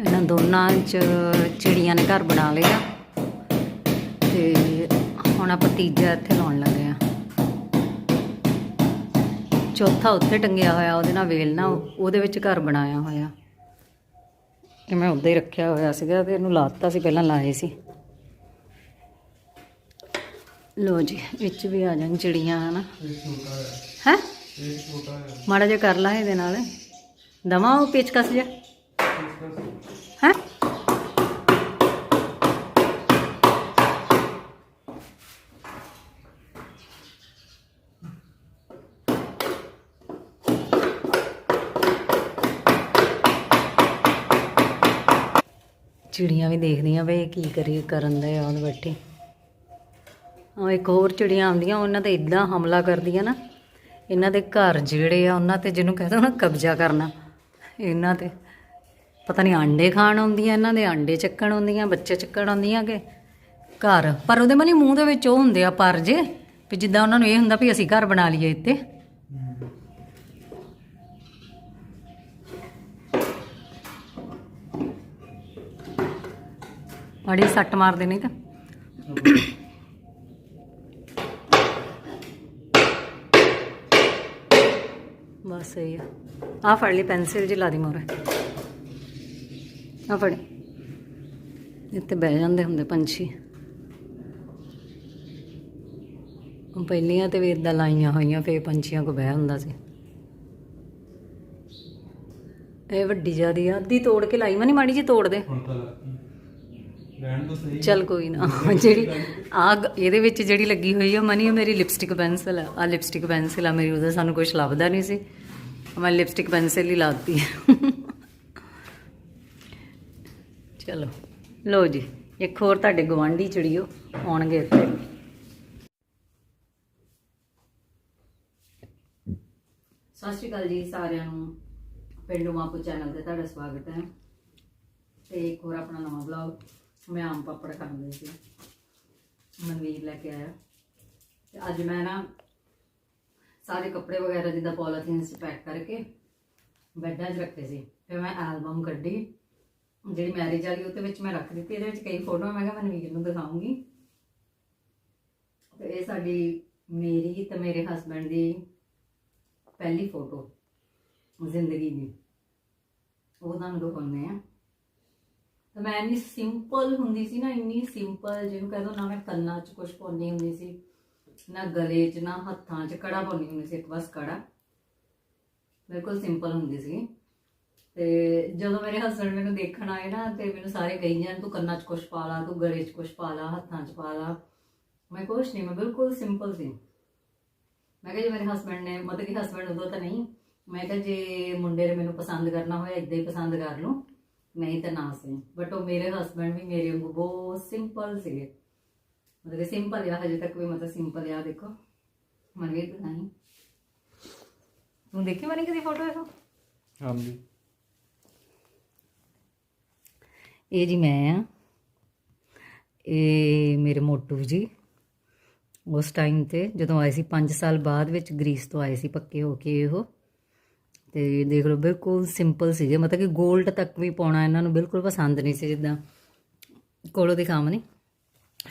ਇਹਨਾਂ ਦੋਨਾਂ ਚ ਚਿੜੀਆਂ ਨੇ ਘਰ ਬਣਾ ਲਿਆ। ਤੇ ਹੁਣ ਆਪਾਂ ਤੀਜਾ ਇੱਥੇ ਲਾਉਣ ਲੱਗੇ ਆ ਚੌਥਾ ਉੱਥੇ ਟੰਗਿਆ ਹੋਇਆ, ਉਹਦੇ ਨਾਲ ਵੇਲ ਨਾ, ਉਹਦੇ ਵਿੱਚ ਘਰ ਬਣਾਇਆ ਹੋਇਆ। ਇਹ ਮੈਂ ਉੱਦਾਂ ਹੀ ਰੱਖਿਆ ਹੋਇਆ ਸੀਗਾ ਤੇ ਇਹਨੂੰ ਲਾਤਾ ਸੀ, ਪਹਿਲਾਂ ਲਾਏ ਸੀ। ਲੋ ਜੀ, ਵਿੱਚ ਵੀ ਆ ਜਾਣ ਚਿੜੀਆਂ, ਹਨਾ? ਹੈ? ਮਾੜਾ ਜਿਹਾ ਕਰ ਲਾ ਇਹਦੇ ਨਾਲ। ਦਵਾ ਉਹ ਪੇਚਕਸ ਜਿਹਾ ਹੈ ਚਿੜੀਆਂ ਵੀ ਦੇਖਦੀਆਂ ਵੇ ਕੀ ਕਰੀ ਕਰਨ ਦੇ ਆਉਣ ਬੈਠੇ। ਆ ਇੱਕ ਹੋਰ ਚਿੜੀਆਂ ਆਉਂਦੀਆਂ, ਉਹਨਾਂ ਤੇ ਇਦਾਂ ਹਮਲਾ ਕਰਦੀਆਂ ਨਾ। ਇਹਨਾਂ ਦੇ ਘਰ ਜਿਹੜੇ ਆ, ਉਹਨਾਂ ਤੇ ਜਿਹਨੂੰ ਕਹਿੰਦੇ ਨਾ ਕਬਜ਼ਾ ਕਰਨਾ। ਇਹਨਾਂ ਤੇ ਪਤਾ ਨਹੀਂ ਆਂਡੇ ਖਾਣ ਆਉਂਦੀਆਂ, ਇਹਨਾਂ ਦੇ ਆਂਡੇ ਚੱਕਣ ਆਉਂਦੀਆਂ, ਬੱਚੇ ਚੱਕਣ ਆਉਂਦੀਆਂ ਕਿ ਘਰ। ਪਰ ਉਹਦੇ ਮਨੀ ਮੂੰਹ ਦੇ ਵਿੱਚ ਉਹ ਹੁੰਦੇ ਆ ਪਰ ਜੇ ਵੀ ਜਿੱਦਾਂ ਉਹਨਾਂ ਨੂੰ ਇਹ ਹੁੰਦਾ ਵੀ ਅਸੀਂ ਘਰ ਬਣਾ ਲਈਏ ਇੱਥੇ। ਮਾੜੀ ਸੱਟ ਮਾਰਦੇ ਨਹੀਂ ਤਾਂ। ਬਸ ਇਹ ਆ। ਫੜ ਲਈ ਪੈਨਸਿਲ ਜੀ ਲਾ ਦੀ ਮੋਰੇ ਆ ਫੜ। ਇੱਥੇ ਬਹਿ ਜਾਂਦੇ ਹੁੰਦੇ ਪੰਛੀ। ਪਹਿਲੀਆਂ ਤੇ ਵੀ ਇਦਾਂ ਲਾਈਆਂ ਹੋਈਆਂ ਫੇ ਪੰਛੀਆਂ ਕੋ ਬਹਿ ਹੁੰਦਾ ਸੀ। ਇਹ ਵੱਡੀ ਜਿਆਦੀ ਆ। ਅੱਧੀ ਤੋੜ ਕੇ ਲਾਈ। ਮੈਂ ਨਹੀਂ ਮਾੜੀ ਜੀ ਤੋੜ ਦੇ ਹੁਣ ਤਾਂ ਰਹਿਣ ਤੋਂ ਸਹੀ। ਚੱਲ ਕੋਈ ਨਾ। ਜਿਹੜੀ ਆ ਇਹਦੇ ਵਿੱਚ ਜਿਹੜੀ ਲੱਗੀ ਹੋਈ ਆ ਮਨੀ, ਉਹ ਮੇਰੀ ਲਿਪਸਟਿਕ ਪੈਨਸਲ ਆ। ਆ ਲਿਪਸਟਿਕ ਪੈਨਸਲ ਆ, ਮੇਰੀ, ਉਹਦਾ ਸਾਨੂੰ ਕੁਝ ਲੱਭਦਾ ਨਹੀਂ ਸੀ। ਮੈਂ ਲਿਪਸਟਿਕ ਪੈਨਸਲ ਹੀ ਲਾਤੀ। ਚਲੋ। ਲੋ ਜੀ, ਇੱਕ ਹੋਰ ਤੁਹਾਡੇ ਗਵਾਂਢੀ ਚਿੜੀਓ ਆਉਣਗੇ ਇੱਥੇ। ਸਤਿ ਸ਼੍ਰੀ ਅਕਾਲ ਜੀ ਸਾਰਿਆਂ ਨੂੰ। ਪਿੰਡੂ ਮਾਪੂ ਚੈਨਲ ਤੇ ਤੁਹਾਡਾ ਸਵਾਗਤ ਹੈ। ਤੇ ਇੱਕ ਹੋਰ ਆਪਣਾ ਨਵਾਂ ਵਲੌਗ ਮੈਂ ਆਮ ਪਾਪੜ ਖਾਣ ਸੀ। ਮਨਵੀਰ ਲੈ ਕੇ ਆਇਆ। ਤੇ ਅੱਜ ਮੈਂ ਨਾ ਸਾਰੇ ਕੱਪੜੇ ਵਗੈਰਾ ਜਿੱਦਾਂ ਪੋਲੀਥੀਨ 'ਚ ਪੈਕ ਕਰਕੇ ਬੈੱਡਾਂ 'ਚ ਰੱਖੇ ਸੀ। ਫਿਰ ਮੈਂ ਐਲਬਮ ਕੱਢੀ। ਜਿਹੜੀ ਮੈਰਿਜ ਵਾਲੀ ਉਹਦੇ ਵਿੱਚ ਮੈਂ ਰੱਖ ਦਿੱਤੀ। ਇਹਦੇ ਵਿੱਚ ਕਈ ਫੋਟੋਆਂ ਮੈਂ ਕਿਹਾ ਮਨਵੀਰ ਨੂੰ ਦਿਖਾਉਂਗੀ। ਤੇ ਇਹ ਸਾਡੀ ਮੇਰੀ ਤੇ ਮੇਰੇ ਹਸਬੰਡ ਦੀ ਪਹਿਲੀ ਫੋਟੋ ਜ਼ਿੰਦਗੀ ਦੀ। ਉਹ ਤੁਹਾਨੂੰ ਦਿਖਾਉਂਦੇ ਆ। ਤੇ ਮੈਂ ਇੰਨੀ ਸਿੰਪਲ ਹੁੰਦੀ ਸੀ ਨਾ, ਇੰਨੀ ਸਿੰਪਲ ਜਿਹਨੂੰ ਕਹਿੰਦਾ ਨਾ ਮੈਂ ਕੰਨਾਂ 'ਚ ਕੁਝ ਪਾਉਂਦੀ ਹੁੰਦੀ ਸੀ, ਨਾ ਗਲੇ 'ਚ, ਨਾ ਹੱਥਾਂ 'ਚ, ਕੜਾ ਪਾਉਂਦੀ ਹੁੰਦੀ ਸੀ ਇੱਕ ਬਸ ਕੜਾ। ਬਿਲਕੁਲ ਸਿੰਪਲ ਹੁੰਦੀ ਸੀ। ਤੇ ਜਦੋਂ ਮੇਰੇ ਹਸਬੰਡ ਮੈਨੂੰ ਦੇਖਣ ਆਏ ਨਾ, ਤੇ ਮੈਨੂੰ ਸਾਰੇ ਕਹੀ ਜਾਣ ਤੂੰ ਕੰਨਾਂ 'ਚ ਕੁਝ ਪਾ ਲਾ, ਤੂੰ ਗਲੇ 'ਚ ਕੁਝ ਪਾ ਲਾ, ਹੱਥਾਂ 'ਚ ਪਾ ਲਾ। ਮੈਂ ਕੁਛ ਨਹੀਂ, ਮੈਂ ਬਿਲਕੁਲ ਸਿੰਪਲ ਸੀ। ਮੈਂ ਕਿਹਾ ਜੇ ਮੇਰੇ ਹਸਬੰਡ ਨੇ, ਮਤਲਬ ਕਿ ਹਸਬੰਡ ਉਦੋਂ ਤਾਂ ਨਹੀਂ, ਮੈਂ ਕਿਹਾ ਜੇ ਮੁੰਡੇ ਨੇ ਮੈਨੂੰ ਪਸੰਦ ਕਰਨਾ ਹੋਇਆ ਇਦਾਂ ਹੀ ਪਸੰਦ ਕਰ ਲਓ ਨਹੀਂ ਤਾਂ ਨਾ ਸਹੀ ਬਟ ਉਹ ਮੇਰੇ ਹਸਬੰਡ ਵੀ ਮੇਰੇ ਵਾਂਗੂ ਬਹੁਤ ਸਿੰਪਲ ਸੀਗੇ। ਮਤਲਬ ਸਿੰਪਲ ਆ ਹਜੇ ਤੱਕ ਵੀ ਮਤਲਬ ਸਿੰਪਲ ਆ ਦੇਖੋ। ਮਨਵੀਰ ਤਾਂ ਨਹੀਂ ਤੂੰ ਦੇਖੀ ਮਨੀ ਕਦੀ ਫੋਟੋ ਦੇਖੋ ਹਾਂਜੀ। ਇਹ ਜੀ ਮੈਂ ਆ। ਇਹ ਮੇਰੇ ਮੋਟੂ ਜੀ। ਉਸ ਟਾਈਮ ਤੇ ਜਦੋਂ ਆਏ ਸੀ 5 ਸਾਲ ਬਾਅਦ ਵਿੱਚ ਗ੍ਰੀਸ ਤੋਂ ਆਏ ਸੀ ਪੱਕੇ ਹੋ ਕੇ ਇਹੋ। ਤੇ ਦੇਖ ਲਓ ਬਿਲਕੁਲ ਸਿੰਪਲ ਸੀਗੇ। ਮਤਲਬ ਕਿ 골ਡ ਤੱਕ ਵੀ ਪਾਉਣਾ ਇਹਨਾਂ ਨੂੰ ਬਿਲਕੁਲ ਪਸੰਦ ਨਹੀਂ ਸੀ ਜਿੱਦਾਂ। ਕੋਲੋਂ ਦਿਖਾਮ ਨਹੀਂ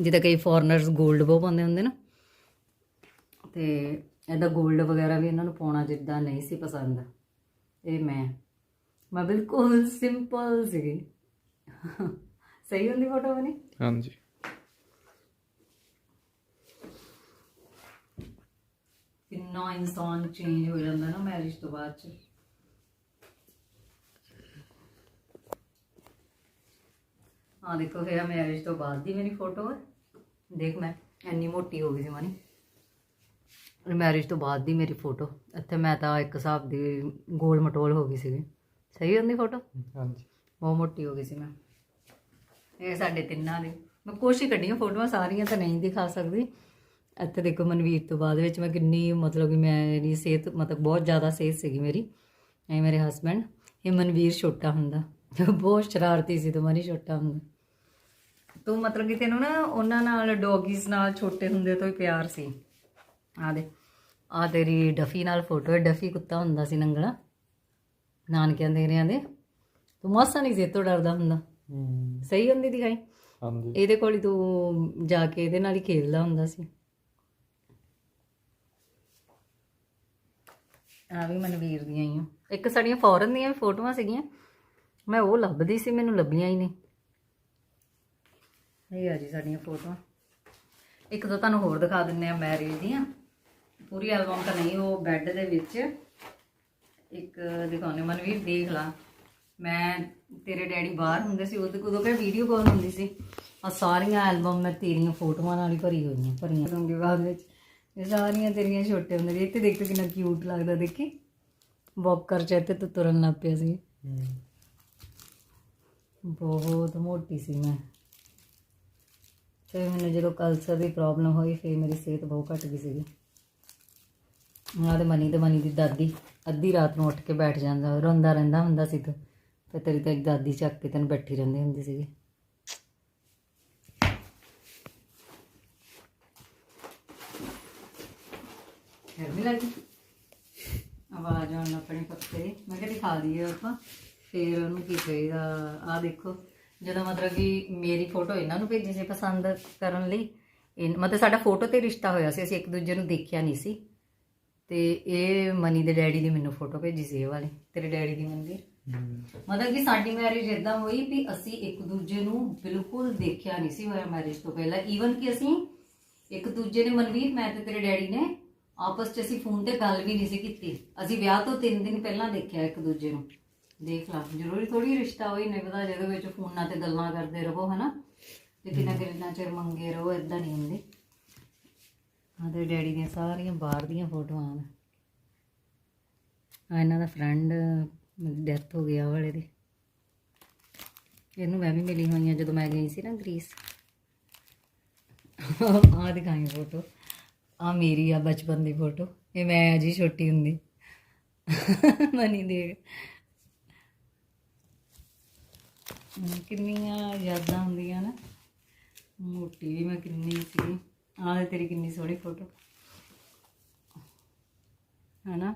ਜਿੱਦਾਂ ਕਈ ਫੋਰਨਰਸ 골ਡ ਬਹੁਤ ਪਾਉਂਦੇ ਹੁੰਦੇ ਨਾ। ਤੇ ਇਹਦਾ 골ਡ ਵਗੈਰਾ ਵੀ ਇਹਨਾਂ ਨੂੰ ਪਾਉਣਾ ਜਿੱਦਾਂ ਨਹੀਂ ਸੀ ਪਸੰਦ। ਇਹ ਮੈਂ। ਮੈਂ ਬਿਲਕੁਲ ਸਿੰਪਲ ਸੀਗੀ। ਸਹੀ ਹੁੰਦੀ ਫੋਟੋ ਬਣੀ? ਹਾਂਜੀ। ਕਿੰਨਾ ਇਨਸਾਨ ਚੇਂਜ ਹੋ ਜਾਂਦਾ ਨਾ ਮੈਰਿਜ ਤੋਂ ਬਾਅਦ ਚ। ਆ ਦੇਖੋ ਇਹ ਮੈਰਿਜ ਤੋਂ ਬਾਅਦ ਦੀ ਮੇਰੀ ਫੋਟੋ ਹੈ ਦੇਖ ਮੈਂ ਇੰਨੀ ਮੋਟੀ ਹੋ ਗਈ ਸੀ ਮਾਨੀ। ਮੈਰਿਜ ਤੋਂ ਬਾਅਦ ਦੀ ਮੇਰੀ ਫੋਟੋ ਇੱਥੇ ਮੈਂ ਤਾਂ ਇੱਕ ਹਿਸਾਬ ਦੀ ਗੋਲ ਮਟੋਲ ਹੋ ਗਈ ਸੀਗੀ। ਸਹੀ ਹੁੰਦੀ ਫੋਟੋ ਹਾਂਜੀ। ਬਹੁਤ ਮੋਟੀ ਹੋ ਗਈ ਸੀ ਮੈਂ। ਇਹ ਸਾਡੇ ਤਿੰਨਾਂ ਦੇ। ਮੈਂ ਕੋਸ਼ਿਸ਼ ਕੱਢੀਆਂ ਫੋਟੋਆਂ ਸਾਰੀਆਂ ਤਾਂ ਨਹੀਂ ਦਿਖਾ ਸਕਦੀ। ਇੱਥੇ ਦੇਖੋ ਮਨਵੀਰ ਤੋਂ ਬਾਅਦ ਵਿੱਚ ਮੈਂ ਕਿੰਨੀ ਮਤਲਬ ਕਿ ਮੇਰੀ ਸਿਹਤ ਮਤਲਬ ਬਹੁਤ ਜ਼ਿਆਦਾ ਸਿਹਤ ਸੀਗੀ ਮੇਰੀ ਇਹ ਮੇਰੇ ਹਸਬੰਡ ਇਹ ਮਨਵੀਰ ਛੋਟਾ ਹੁੰਦਾ। ਬਹੁਤ ਸ਼ਰਾਰਤੀ ਸੀ ਤੁਹਾਡੀ ਛੋਟਾ ਹੁੰਦਾ। ਤੂੰ ਮਤਲਬ ਕਿ ਤੈਨੂੰ ਨਾ ਉਹਨਾਂ ਨਾਲ ਡੌਗੀਜ਼ ਨਾਲ ਛੋਟੇ ਹੁੰਦੇ ਤੋਂ ਹੀ ਪਿਆਰ ਸੀ। ਆ ਦੇ ਆ ਤੇਰੀ ਡਫੀ ਨਾਲ ਫੋਟੋ ਹੈ ਡਫੀ ਕੁੱਤਾ ਹੁੰਦਾ ਸੀ ਨੰਗਲਾ। ਨਾਨਕਿਆਂ ਦੇ ਰਿਆਂ ਦੇ। ਤੂੰ ਮਾਸਾ ਨਹੀਂ ਜੇ ਤੋਂ ਡਰਦਾ ਹੁੰਦਾ। ਸਹੀ ਹੁੰਦੀ ਦਿਖਾਈ? ਹਾਂਜੀ। ਇਹਦੇ ਕੋਲ ਹੀ ਤੂੰ ਜਾ ਕੇ ਇਹਦੇ ਨਾਲ ਹੀ ਖੇਡਦਾ ਹੁੰਦਾ ਸੀ। ਆ ਵੀ ਮਨਵੀਰ ਦੀਆਂ ਹੀ ਆ। ਇੱਕ ਸਾਡੀਆਂ ਫੋਰਨ ਦੀਆਂ ਵੀ ਫੋਟੋਆਂ ਸੀਗੀਆਂ। ਮੈਂ ਉਹ ਲੱਭਦੀ ਸੀ ਮੈਨੂੰ ਲੱਭੀਆਂ ਹੀ ਨਹੀਂ। ਇਹ ਆ ਜੀ ਸਾਡੀਆਂ ਫੋਟੋਆਂ। ਇੱਕ ਤਾਂ ਤੁਹਾਨੂੰ ਹੋਰ ਦਿਖਾ ਦਿੰਨੇ ਆ ਮੈਰਿਜ ਦੀਆਂ। ਪੂਰੀ ਐਲਬਮ ਤਾਂ ਨਹੀਂ ਉਹ ਬੈੱਡ ਦੇ ਵਿੱਚ। ਇੱਕ ਦਿਖਾਉਣੇ ਮਨਵੀਰ ਦੇਖ ਲਾ। ਮੈਂ ਤੇਰੇ ਡੈਡੀ ਬਾਹਰ ਹੁੰਦੇ ਸੀ ਉਹਦੇ ਕੋਲ ਕਿ ਵੀਡੀਓ ਕਾਲ ਹੁੰਦੀ ਸੀ। ਆ ਸਾਰੀਆਂ ਐਲਬਮ ਮੈਂ ਤੇਰੀਆਂ ਫੋਟੋਆਂ ਨਾਲ ਹੀ ਭਰੀ ਹੋਈਆਂ ਭਰੀਆਂ। ਦੂੰਗੀ ਬਾਅਦ ਵਿੱਚ ਇਹ ਸਾਰੀਆਂ ਤੇਰੀਆਂ ਛੋਟੇ ਹੁੰਦੇ ਸੀ ਇੱਥੇ ਦੇਖ ਤੂੰ ਕਿੰਨਾ ਕਿਊਟ ਲੱਗਦਾ, ਦੇਖੀ? ਵਾਕਰ ਚ ਇੱਥੇ, ਤੂੰ ਤੁਰਨ ਲੱਗ ਪਿਆ ਸੀ। ਬਹੁਤ ਮੋਟੀ ਸੀ ਮੈਂ। ਫਿਰ ਮੈਨੂੰ ਜਦੋਂ ਕਲਸਰ ਦੀ ਪ੍ਰੋਬਲਮ ਹੋਈ, ਫਿਰ ਮੇਰੀ ਸਿਹਤ ਬਹੁਤ ਘਟ ਗਈ ਸੀਗੀ। ਉਹਨਾਂ ਦੇ ਮਨੀ ਤੇ ਮਨੀ ਦੀ ਦਾਦੀ, ਅੱਧੀ ਰਾਤ ਨੂੰ ਉੱਠ ਕੇ ਬੈਠ ਜਾਂਦਾ, ਰੋਂਦਾ ਰਹਿੰਦਾ ਹੁੰਦਾ ਸੀ ਤੂੰ। ਫਿਰ ਤੇਰੀ ਤਾਂ ਦਾਦੀ ਚੱਕ ਕੇ ਤੈਨੂੰ ਬੈਠੀ ਰਹਿੰਦੀ ਹੁੰਦੀ ਸੀਗੀ। ਗਰਮੀ ਲੱਗੀ ਆਵਾਜ਼ ਆਉਣ ਆਪਣੇ ਪੱਤੇ। ਮੈਂ ਕਿਹਾ ਦਿਖਾ ਦਈਏ ਆਪਾਂ। ਫਿਰ ਉਹਨੂੰ ਕੀ ਕਹੇਗਾ ਆ ਦੇਖੋ। ਜਦੋਂ ਮਤਲਬ ਕਿ ਮੇਰੀ ਫੋਟੋ ਇਹਨਾਂ ਨੂੰ ਭੇਜੀ ਸੀ ਪਸੰਦ ਕਰਨ ਲਈ ਇਹ- ਮਤਲਬ ਸਾਡਾ ਫੋਟੋ ਤੇ ਰਿਸ਼ਤਾ ਹੋਇਆ ਸੀ। ਅਸੀਂ ਇੱਕ ਦੂਜੇ ਨੂੰ ਦੇਖਿਆ ਨਹੀਂ ਸੀ। ਤੇ ਇਹ ਮਨੀ ਦੇ ਡੈਡੀ ਦੀ ਮੈਨੂੰ ਫੋਟੋ ਭੇਜੀ ਸੀ ਇਹ ਵਾਲੀ। ਤੇਰੇ ਡੈਡੀ ਦੀ ਮੰਦਿਰ ਹੂੰ। ਮਤਲਬ ਕਿ ਸਾਡੀ ਮੈਰਿਜ ਇਦਾਂ ਹੋਈ ਵੀ ਅਸੀਂ ਇੱਕ ਦੂਜੇ ਨੂੰ ਬਿਲਕੁਲ ਦੇਖਿਆ ਨਹੀਂ ਸੀ ਹੋਇਆ ਮੈਰਿਜ ਤੋਂ ਪਹਿਲਾਂ। ਈਵਨ ਕਿ ਅਸੀਂ ਇੱਕ ਦੂਜੇ ਨੇ ਮਨਵੀਰ ਮੈਂ ਤੇ ਤੇਰੇ ਡੈਡੀ ਨੇ ਆਪਸ 'ਚ ਅਸੀਂ ਫੋਨ ਤੇ ਗੱਲ ਵੀ ਨਹੀਂ ਸੀ ਕੀਤੀ। ਅਸੀਂ ਵਿਆਹ ਤੋਂ 3 ਦਿਨ ਪਹਿਲਾਂ ਦੇਖਿਆ ਇੱਕ ਦੂਜੇ ਨੂੰ। ਦੇਖ ਲਾ ਜ਼ਰੂਰੀ ਥੋੜੀ ਰਿਸ਼ਤਾ ਹੋਈ ਨਹੀਂ ਪਤਾ ਜਿਹਦੇ ਵਿੱਚ ਫੋਨਾਂ ਤੇ ਗੱਲਾਂ ਕਰਦੇ ਰਹੋ ਹਨਾ? ਤੇ ਕਿੰਨਾ ਕਿੰਨਾ ਚਿਰ ਮੰਗੇ ਰਹੋ ਇਦਾਂ ਨਹੀਂ ਹੁੰਦੇ। ਹਾਂ ਤੇ ਡੈਡੀ ਦੀਆਂ ਸਾਰੀਆਂ ਬਾਹਰ ਦੀਆਂ ਫੋਟੋਆਂ ਆ ਇਹਨਾਂ ਦਾ ਫਰੈਂਡ ਡੈਥ ਹੋ ਗਿਆ ਵਾਲੇ ਦੀ। ਇਹਨੂੰ ਮੈਂ ਵੀ ਮਿਲੀ ਹੋਈ ਆ ਜਦੋਂ ਮੈਂ ਗਈ ਸੀ ਨਾ ਗ੍ਰੀਸ। ਆ ਦਿਖਾਈ ਫੋਟੋ। ਆ ਮੇਰੀ ਆ ਬਚਪਨ ਦੀ ਫੋਟੋ। ਇਹ ਮੈਂ ਅਜੀ ਛੋਟੀ ਹੁੰਦੀ। ਮਨੀ ਹਮ, ਕਿੰਨੀਆਂ ਯਾਦਾਂ ਹੁੰਦੀਆਂ ਨਾ। ਮੋਟੀ ਵੀ ਮੈਂ ਕਿੰਨੀ ਸੀ। ਆਹ ਤੇਰੀ ਕਿੰਨੀ ਸੋਹਣੀ ਫੋਟੋ। ਹਨਾ?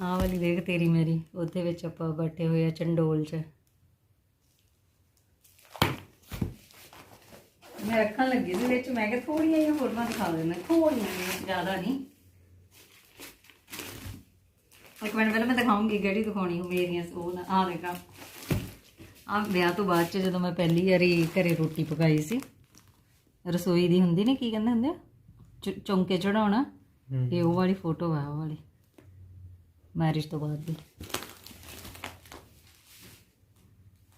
ਆਹ ਵਾਲੀ ਦੇਖ ਤੇਰੀ ਮੇਰੀ। ਉਹਦੇ ਵਿੱਚ ਆਪਾਂ ਬੈਠੇ ਹੋਏ ਆ ਚੰਡੋਲ 'ਚ। ਮੈਂ ਰੱਖਣ ਲੱਗੀ ਸੀ ਵਿੱਚ ਮੈਂ ਕਿਹਾ ਥੋੜੀਆਂ ਜਿਹੀਆਂ ਫੋਟੋਆਂ ਦਿਖਾ ਦੇਣਾ ਥੋੜੀਆਂ ਜਿਹੀਆਂ ਜ਼ਿਆਦਾ ਨਹੀਂ। ਇੱਕ ਮਿੰਟ ਪਹਿਲਾਂ ਮੈਂ ਦਿਖਾਉਂਗੀ ਕਿਹੜੀ ਦਿਖਾਉਣੀ ਮੇਰੀਆਂ ਉਹ ਨਾ ਆਹ ਦੇਖਾ ਆ। ਵਿਆਹ ਤੋਂ ਬਾਅਦ ਚ ਜਦੋਂ ਮੈਂ ਪਹਿਲੀ ਵਾਰੀ ਘਰੇ ਰੋਟੀ ਪਕਾਈ ਸੀ ਰਸੋਈ ਦੀ ਹੁੰਦੀ ਨੇ ਕੀ ਕਹਿੰਦੇ ਹੁੰਦੇ ਆ? ਚੌਂਕੇ ਚੜਾਉਣਾ ਇਹ ਉਹ ਵਾਲੀ ਫੋਟੋ ਆ ਉਹ ਵਾਲੀ। ਮੈਰਿਜ ਤੋਂ ਬਾਅਦ ਦੀ।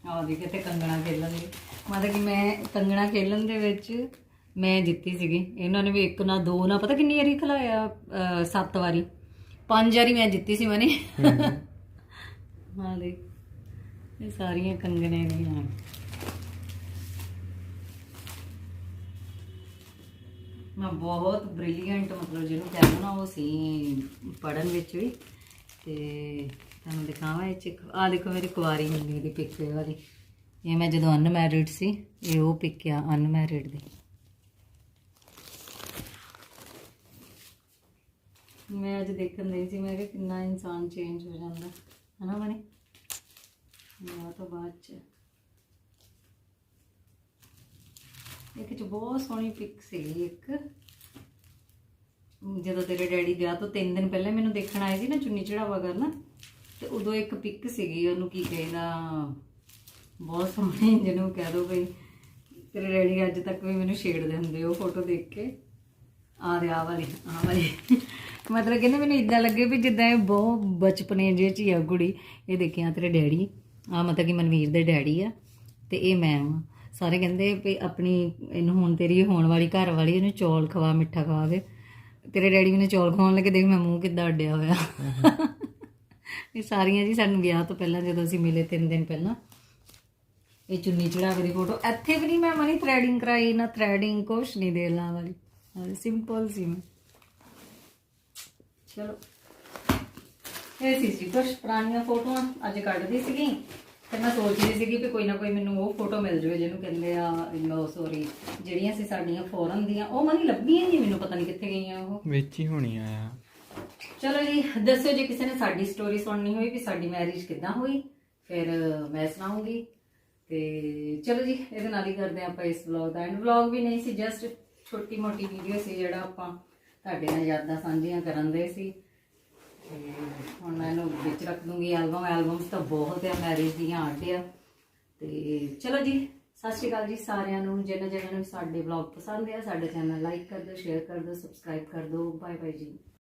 ਆ ਦੇਖੇ ਤੇ ਕੰਗਣਾ ਖੇਲਣ ਦੀ। ਮਤਲਬ ਕਿ ਮੈਂ ਕੰਗਣਾ ਖੇਲਣ ਦੇ ਵਿੱਚ ਮੈਂ ਜਿੱਤੀ ਸੀਗੀ। ਇਹਨਾਂ ਨੇ ਵੀ ਇੱਕ ਨਾ ਦੋ ਨਾ, ਪਤਾ ਕਿੰਨੀ ਵਾਰੀ ਖਿਲਾਇਆ ਸੱਤ ਵਾਰੀ। ਪੰਜ ਵਾਰੀ ਮੈਂ ਜਿੱਤੀ ਸੀ ਮਨੇ। ਹਾਂ ਦੇਖ, ਇਹ ਸਾਰੀਆਂ ਕੰਗਣੇ ਦੀਆਂ ਮੈਂ ਬਹੁਤ ਬ੍ਰਿਲੀਅੰਟ ਮਤਲਬ ਜਿਹਨੂੰ ਕਹਿੰਦੇ ਨਾ, ਉਹ ਸੀ ਪੜਨ ਵਿੱਚ ਵੀ। ਤੇ ਤੁਹਾਨੂੰ ਦਿਖਾਵਾਂ, ਇਹ ਚ ਆ ਦੇਖੋ ਮੇਰੀ ਕੁਆਰੀ ਹੁੰਦੀ ਦੀ ਪਿਕ ਵਾਲੀ। ਇਹ ਮੈਂ ਜਦੋਂ ਅਨਮੈਰਿਡ ਸੀ, ਇਹ ਉਹ ਪਿਕ ਆ ਅਨਮੈਰਿਡ ਦੀ। ਮੈਂ ਅੱਜ ਦੇਖਣ ਲਈ ਸੀ, ਮੈਂ ਕਿਹਾ ਕਿੰਨਾ ਇਨਸਾਨ ਚੇਂਜ ਹੋ ਜਾਂਦਾ। ਹਨਾ ਮਨੇ? ਵਿਆਹ ਤੋਂ ਬਾਅਦ ਚ। ਇੱਕ ਚ ਬਹੁਤ ਸੋਹਣੀ ਪਿਕ ਸੀ, ਇੱਕ। ਜਦੋਂ ਤੇਰੇ ਡੈਡੀ ਗਿਆ ਤੋਂ 3 ਦਿਨ ਪਹਿਲਾਂ ਮੈਨੂੰ ਦੇਖਣ ਆਏ ਸੀ ਨਾ, ਚੁੰਨੀ ਚੜਾਵਾ ਕਰਨਾ। ਤੇ ਉਦੋਂ ਇੱਕ ਪਿਕ ਸੀਗੀ, ਉਹਨੂੰ ਕੀ ਕਹਿੰਦਾ? ਬਹੁਤ ਸੋਹਣੀ, ਜਿਹਨੂੰ ਕਹਿ ਦੋ ਬਈ, ਤੇਰੇ ਡੈਡੀ ਅੱਜ ਤੱਕ ਵੀ ਮੈਨੂੰ ਛੇੜਦੇ ਹੁੰਦੇ ਉਹ ਫੋਟੋ ਦੇਖ ਕੇ। ਆ ਰਿਹਾ ਵਾਲੀ ਆ ਵਾਲੀ। ਮਤਲਬ ਕਹਿੰਦੇ ਮੈਨੂੰ ਇਦਾਂ ਲੱਗੇ ਵੀ ਜਿੱਦਾਂ ਇਹ ਬਹੁਤ ਬਚਪਨੇ ਜਿਹੇ ਚ ਹੀ ਆ ਕੁੜੀ। ਇਹ ਦੇਖਿਆ ਤੇਰੇ ਡੈਡੀ ਆ ਮਤਲਬ ਕਿ ਮਨਵੀਰ ਦੇ ਡੈਡੀ ਆ, ਤੇ ਇਹ ਮੈਂ ਵਾਂ। ਸਾਰੇ ਕਹਿੰਦੇ ਵੀ ਆਪਣੀ, ਇਹਨੂੰ ਹੁਣ ਤੇਰੀ ਹੋਣ ਵਾਲੀ ਘਰ ਵਾਲੀ, ਇਹਨੂੰ ਚੌਲ ਖਵਾ, ਮਿੱਠਾ ਖਵਾ ਦੇ। ਤੇਰੇ ਡੈਡੀ ਮੈਨੂੰ ਚੌਲ ਖਵਾਉਣ ਲੱਗੇ, ਦੇਖ ਮੈਂ ਮੂੰਹ ਕਿੱਦਾਂ ਅੱਡਿਆ ਹੋਇਆ। ਇਹ ਸਾਰੀਆਂ ਜੀ ਸਾਨੂੰ ਵਿਆਹ ਤੋਂ ਪਹਿਲਾਂ ਜਦੋਂ ਅਸੀਂ ਮਿਲੇ, ਤਿੰਨ ਦਿਨ ਪਹਿਲਾਂ। ਇਹ ਚੁੰਨੀ ਚੜਾਵੇ ਦੀ ਫੋਟੋ ਇੱਥੇ ਵੀ ਨਹੀਂ ਮੈਂ ਮਨੀ ਥ੍ਰੈਡਿੰਗ ਕਰਾਈ, ਨਾ ਥ੍ਰੈਡਿੰਗ ਕੁਛ ਨਹੀਂ ਦੇ ਲਾਂ ਵਾਲੀ ਸਿੰਪਲ ਸੀ ਮੈਂ। ਚਲੋ। ਇਹ ਸੀ ਜੀ ਕੁਛ ਪੁਰਾਣੀਆਂ ਫੋਟੋਆਂ ਅੱਜ ਕੱਢਦੀ ਸੀਗੀ। ਤੇ ਮੈਂ ਸੋਚਦੀ ਸੀਗੀ ਕਿ ਕੋਈ ਨਾ ਕੋਈ ਮੈਨੂੰ ਉਹ ਫੋਟੋ ਮਿਲ ਜਾਵੇ ਜਿਹਨੂੰ ਕਹਿੰਦੇ ਆ ਲੋ ਸੋਰੀ ਜਿਹੜੀਆਂ ਸੀ ਸਾਡੀਆਂ ਫੋਰਨ ਦੀਆਂ। ਉਹ ਮਨੀ ਲੱਭੀਆਂ ਨਹੀਂ ਮੈਨੂੰ, ਪਤਾ ਨਹੀਂ ਕਿੱਥੇ ਗਈਆਂ ਉਹ। ਵਿੱਚ ਹੀ ਹੋਣੀ ਆ। ਚਲੋ ਜੀ, ਦੱਸਿਓ ਜੇ ਕਿਸੇ ਨੇ ਸਾਡੀ ਸਟੋਰੀ ਸੁਣਨੀ ਹੋਈ ਵੀ ਸਾਡੀ ਮੈਰਿਜ ਕਿੱਦਾਂ ਹੋਈ, ਫਿਰ ਮੈਂ ਸੁਣਾਉਂਗੀ। ਤੇ ਚਲੋ ਜੀ, ਇਹਦੇ ਨਾਲ ਹੀ ਕਰਦੇ ਹਾਂ ਆਪਾਂ ਇਸ ਵਲੌਗ ਦਾ ਐਂਡ ਵਲੌਗ ਵੀ ਨਹੀਂ ਸੀ ਜਸਟ ਛੋਟੀ ਮੋਟੀ ਵੀਡੀਓ ਸੀ ਜਿਹੜਾ ਆਪਾਂ ਤੁਹਾਡੇ ਨਾਲ ਯਾਦਾਂ ਸਾਂਝੀਆਂ ਕਰਨ ਦੇ ਸੀ। ਤੇ ਹੁਣ ਮੈਂ ਇਹਨੂੰ ਵਿੱਚ ਰੱਖ ਦੂੰਗੀ ਐਲਬਮ ਐਲਬਮਸ ਤਾਂ ਬਹੁਤ ਆ ਮੈਰਿਜ ਦੀਆਂ ਅੱਡ ਆ ਤੇ ਚਲੋ ਜੀ, ਸਤਿ ਸ਼੍ਰੀ ਅਕਾਲ ਜੀ ਸਾਰਿਆਂ ਨੂੰ। ਜਿਹਨਾਂ ਜਿਹਨਾਂ ਨੂੰ ਸਾਡੇ ਵਲੌਗ ਪਸੰਦ ਆ, ਸਾਡੇ ਚੈਨਲ ਲਾਈਕ ਕਰ ਦਿਓ ਸ਼ੇਅਰ ਕਰ ਦਿਓ ਸਬਸਕ੍ਰਾਈਬ ਕਰ ਦਿਓ। ਬਾਏ ਬਾਏ ਜੀ।